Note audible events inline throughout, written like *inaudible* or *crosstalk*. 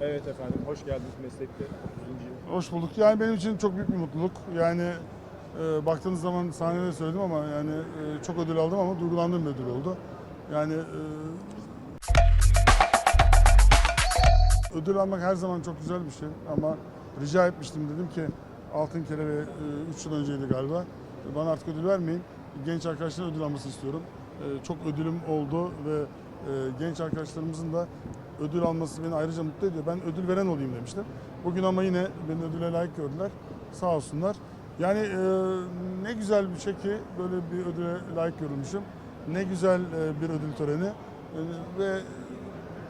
Evet efendim, hoş geldiniz meslekte 30. yıl. Hoş bulduk. Yani benim için çok büyük bir mutluluk. Yani e, baktığınız zaman sahnede söyledim ama yani e, çok ödül aldım ama duygulandığım ödül oldu. Yani e, ödül almak her zaman çok güzel bir şey ama rica etmiştim dedim ki Altın Kelebek 3 yıl önceydi galiba. Bana artık ödül vermeyin. Genç arkadaşların ödül almasını istiyorum. E, çok ödülüm oldu ve e, genç arkadaşlarımızın da ödül alması beni ayrıca mutlu ediyor. Ben ödül veren olayım demiştim. Bugün ama yine beni ödüle layık gördüler. Sağ olsunlar. Yani e, ne güzel bir şey ki böyle bir ödüle layık görülmüşüm. Ne güzel e, bir ödül töreni. E, ve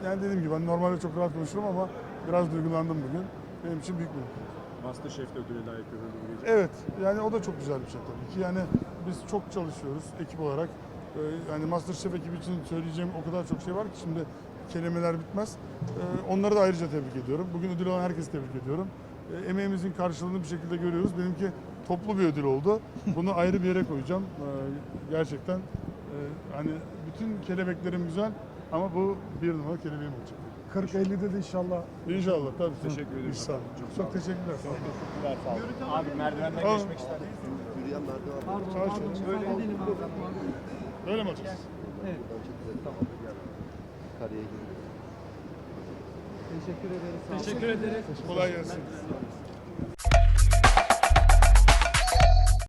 yani dediğim gibi ben normalde çok rahat konuşurum ama biraz duygulandım bugün. Benim için büyük bir mutluluk. Masterchef'te ödüle layık görüldü bu gece. Evet, yani o da çok güzel bir şey tabii ki. Yani biz çok çalışıyoruz ekip olarak. Ee, yani Masterchef ekibi için söyleyeceğim o kadar çok şey var ki şimdi kelimeler bitmez. Ee, onları da ayrıca tebrik ediyorum. Bugün ödül alan herkesi tebrik ediyorum. Ee, emeğimizin karşılığını bir şekilde görüyoruz. Benimki toplu bir ödül oldu. Bunu *laughs* ayrı bir yere koyacağım. Ee, gerçekten e, hani bütün kelebeklerim güzel ama bu bir numara kelebeğim olacak. 40-50'de de inşallah İnşallah tabii. Teşekkür ederim. İnşallah. Çok Çok teşekkürler. Sağ olun. Teşekkürler, sağ olun. Abi merdivenden Tamam. geçmek ister misiniz? Yürüyen merdiven var. Çağır şöyle. Böyle mi çok güzel. Tamam. Teşekkür ederiz. Teşekkür ederiz. Kolay gelsin.